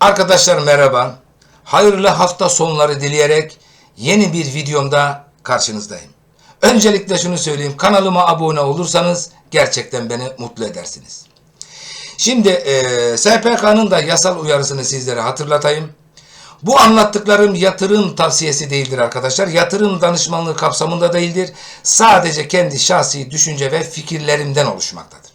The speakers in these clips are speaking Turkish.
Arkadaşlar merhaba. Hayırlı hafta sonları dileyerek yeni bir videomda karşınızdayım. Öncelikle şunu söyleyeyim. Kanalıma abone olursanız gerçekten beni mutlu edersiniz. Şimdi e, SPK'nın da yasal uyarısını sizlere hatırlatayım. Bu anlattıklarım yatırım tavsiyesi değildir arkadaşlar. Yatırım danışmanlığı kapsamında değildir. Sadece kendi şahsi düşünce ve fikirlerimden oluşmaktadır.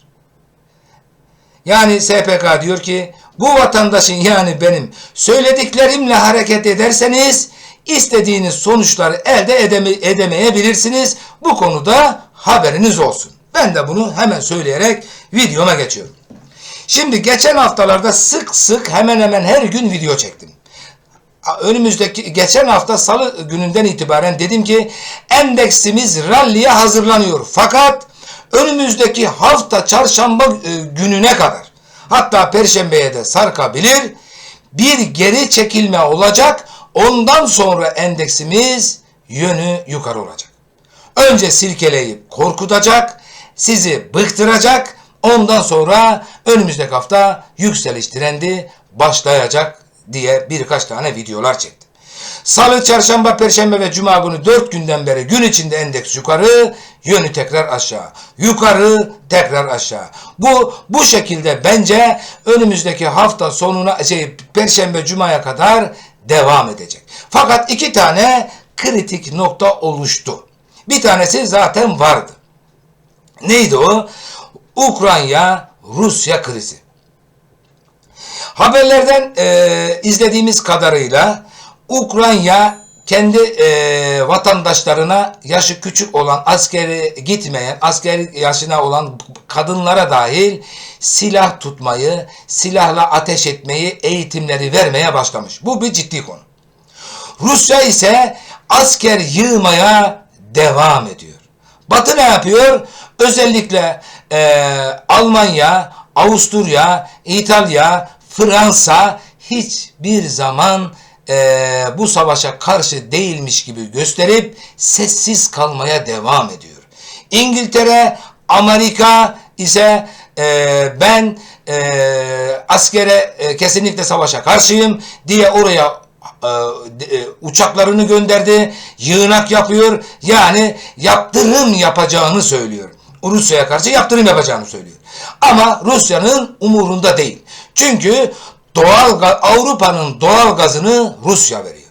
Yani SPK diyor ki bu vatandaşın yani benim söylediklerimle hareket ederseniz istediğiniz sonuçları elde edeme edemeyebilirsiniz. Bu konuda haberiniz olsun. Ben de bunu hemen söyleyerek videoma geçiyorum. Şimdi geçen haftalarda sık sık hemen hemen her gün video çektim. Önümüzdeki geçen hafta salı gününden itibaren dedim ki endeksimiz ralliye hazırlanıyor. Fakat önümüzdeki hafta çarşamba e, gününe kadar hatta perşembeye de sarkabilir. Bir geri çekilme olacak. Ondan sonra endeksimiz yönü yukarı olacak. Önce silkeleyip korkutacak, sizi bıktıracak. Ondan sonra önümüzdeki hafta yükseliş trendi başlayacak diye birkaç tane videolar çektim. Salı, çarşamba, perşembe ve cuma günü 4 günden beri gün içinde endeks yukarı, yönü tekrar aşağı. Yukarı, tekrar aşağı. Bu bu şekilde bence önümüzdeki hafta sonuna şey perşembe cumaya kadar devam edecek. Fakat iki tane kritik nokta oluştu. Bir tanesi zaten vardı. Neydi o? Ukrayna Rusya krizi. Haberlerden e, izlediğimiz kadarıyla Ukrayna kendi e, vatandaşlarına yaşı küçük olan askeri gitmeyen, askeri yaşına olan kadınlara dahil silah tutmayı, silahla ateş etmeyi, eğitimleri vermeye başlamış. Bu bir ciddi konu. Rusya ise asker yığmaya devam ediyor. Batı ne yapıyor? Özellikle e, Almanya, Avusturya, İtalya, Fransa hiçbir zaman e, bu savaşa karşı değilmiş gibi gösterip sessiz kalmaya devam ediyor. İngiltere, Amerika ise e, ben e, askere e, kesinlikle savaşa karşıyım diye oraya e, e, uçaklarını gönderdi, yığınak yapıyor. Yani yaptırım yapacağını söylüyor. Rusya'ya karşı yaptırım yapacağını söylüyor. Ama Rusya'nın umurunda değil. Çünkü doğal Avrupa'nın doğal gazını Rusya veriyor.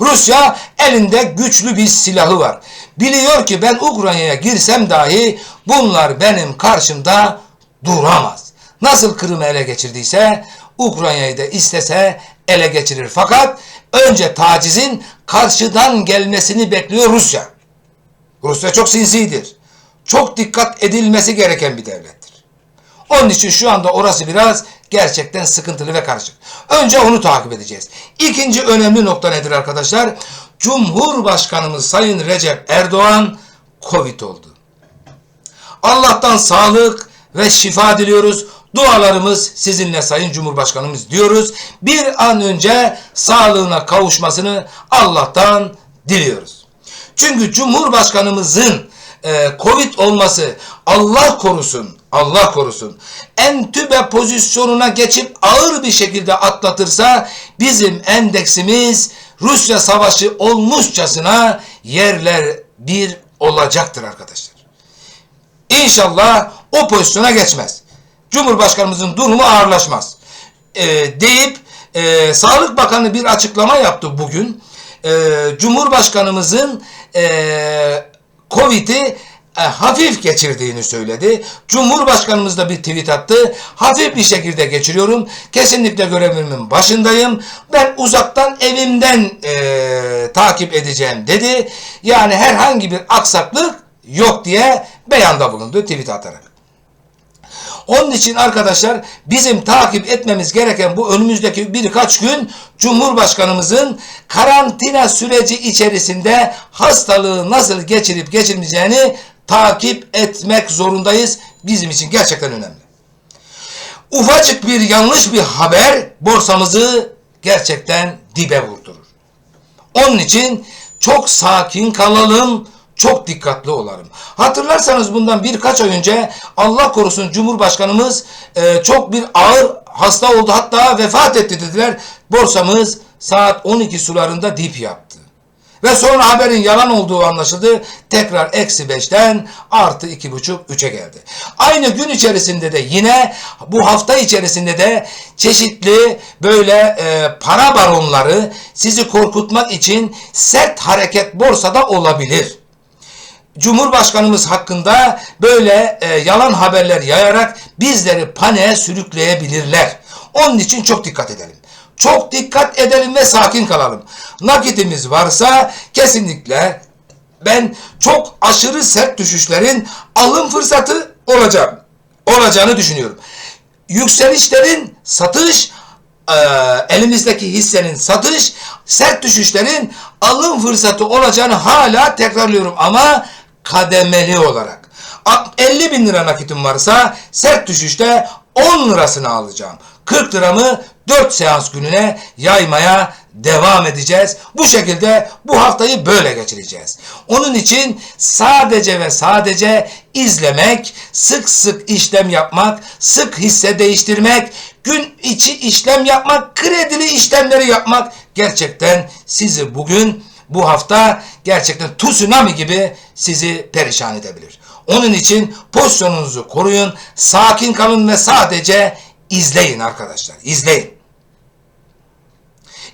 Rusya elinde güçlü bir silahı var. Biliyor ki ben Ukrayna'ya girsem dahi bunlar benim karşımda duramaz. Nasıl Kırım'ı ele geçirdiyse Ukrayna'yı da istese ele geçirir. Fakat önce tacizin karşıdan gelmesini bekliyor Rusya. Rusya çok sinsidir. Çok dikkat edilmesi gereken bir devlettir. Onun için şu anda orası biraz gerçekten sıkıntılı ve karışık. Önce onu takip edeceğiz. İkinci önemli nokta nedir arkadaşlar? Cumhurbaşkanımız Sayın Recep Erdoğan Covid oldu. Allah'tan sağlık ve şifa diliyoruz. Dualarımız sizinle Sayın Cumhurbaşkanımız diyoruz. Bir an önce sağlığına kavuşmasını Allah'tan diliyoruz. Çünkü Cumhurbaşkanımızın e, Covid olması Allah korusun, Allah korusun. Entübe pozisyonuna geçip ağır bir şekilde atlatırsa bizim endeksimiz Rusya savaşı olmuşçasına yerler bir olacaktır arkadaşlar. İnşallah o pozisyona geçmez. Cumhurbaşkanımızın durumu ağırlaşmaz. E, deyip e, Sağlık Bakanı bir açıklama yaptı bugün. E, Cumhurbaşkanımızın e, Covid'i e, hafif geçirdiğini söyledi. Cumhurbaşkanımız da bir tweet attı. Hafif bir şekilde geçiriyorum. Kesinlikle görevimin başındayım. Ben uzaktan evimden e, takip edeceğim dedi. Yani herhangi bir aksaklık yok diye beyanda bulundu tweet atarak. Onun için arkadaşlar bizim takip etmemiz gereken bu önümüzdeki birkaç gün Cumhurbaşkanımızın karantina süreci içerisinde hastalığı nasıl geçirip geçirmeyeceğini takip etmek zorundayız. Bizim için gerçekten önemli. Ufacık bir yanlış bir haber borsamızı gerçekten dibe vurdurur. Onun için çok sakin kalalım, çok dikkatli olalım. Hatırlarsanız bundan birkaç ay önce Allah korusun Cumhurbaşkanımız e, çok bir ağır hasta oldu hatta vefat etti dediler. Borsamız saat 12 sularında dip yaptı. Ve sonra haberin yalan olduğu anlaşıldı. Tekrar eksi 5'ten artı 2,5 3'e geldi. Aynı gün içerisinde de yine bu hafta içerisinde de çeşitli böyle e, para baronları sizi korkutmak için sert hareket borsada olabilir. Cumhurbaşkanımız hakkında böyle e, yalan haberler yayarak bizleri paniğe sürükleyebilirler. Onun için çok dikkat edelim. Çok dikkat edelim ve sakin kalalım. Nakitimiz varsa kesinlikle ben çok aşırı sert düşüşlerin alım fırsatı olacak olacağını düşünüyorum. Yükselişlerin satış, e, elimizdeki hissenin satış, sert düşüşlerin alım fırsatı olacağını hala tekrarlıyorum ama kademeli olarak. A- 50 bin lira nakitim varsa sert düşüşte 10 lirasını alacağım. 40 liramı 4 seans gününe yaymaya devam edeceğiz. Bu şekilde bu haftayı böyle geçireceğiz. Onun için sadece ve sadece izlemek, sık sık işlem yapmak, sık hisse değiştirmek, gün içi işlem yapmak, kredili işlemleri yapmak gerçekten sizi bugün bu hafta gerçekten tsunami gibi sizi perişan edebilir. Onun için pozisyonunuzu koruyun, sakin kalın ve sadece izleyin arkadaşlar. İzleyin.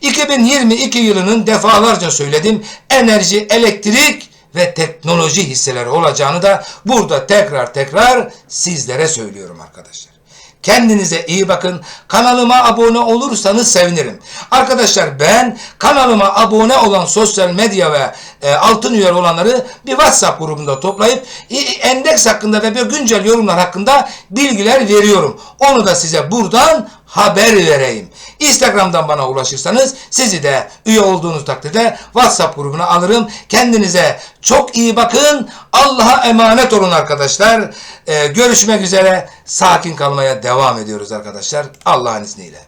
2022 yılının defalarca söyledim enerji, elektrik ve teknoloji hisseleri olacağını da burada tekrar tekrar sizlere söylüyorum arkadaşlar. Kendinize iyi bakın. Kanalıma abone olursanız sevinirim. Arkadaşlar ben kanalıma abone olan sosyal medya ve e, altın üye olanları bir WhatsApp grubunda toplayıp endeks hakkında ve bir güncel yorumlar hakkında bilgiler veriyorum. Onu da size buradan haber vereyim. Instagram'dan bana ulaşırsanız sizi de üye olduğunuz takdirde WhatsApp grubuna alırım. Kendinize çok iyi bakın. Allah'a emanet olun arkadaşlar. Ee, görüşmek üzere. Sakin kalmaya devam ediyoruz arkadaşlar. Allah'ın izniyle.